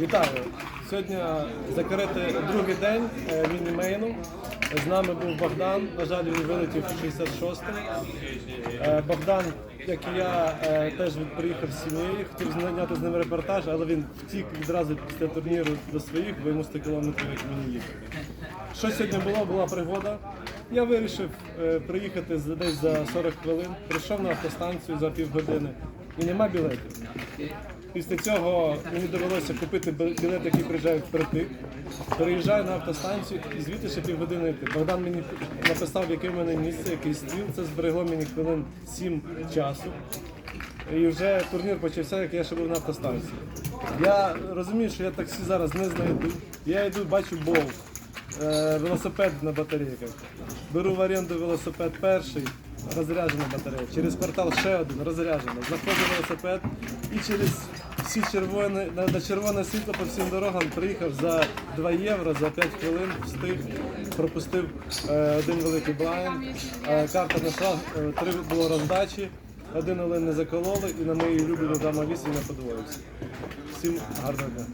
Вітаю! Сьогодні закрити другий день е, міні-мейну. З нами був Богдан. На жаль, він вилетів 66-м. Е, Богдан, як і я, е, теж приїхав з сім'єю, хотів зняти з ним репортаж, але він втік відразу після турніру до своїх, бо йому 100 кілометрів як мені їхати. Що сьогодні було? Була пригода. Я вирішив е, приїхати за- десь за 40 хвилин. Прийшов на автостанцію за півгодини і нема білетів. Після цього мені довелося купити бі- білет, який приїжджає впритик. Переїжджаю на автостанцію і звідти ще півгодини йти. Богдан мені написав, яке в мене місце, який стіл. Це зберегло мені хвилин 7 часу. І вже турнір почався, як я ще був на автостанції. Я розумію, що я таксі зараз не знайду. Я йду, бачу бол. Е, велосипед на батарейках. Беру в оренду велосипед перший, розряджена батарея. Через квартал ще один, розряджена. Знаходжу велосипед і через всі червоні, на, червоне світло по всім дорогам приїхав за 2 євро, за 5 хвилин встиг, пропустив е, один великий блайнд. Е, карта знайшла, три було роздачі. Один олень не закололи і на моїй улюбленій дама 8 не подвоївся. Всім гарного дня.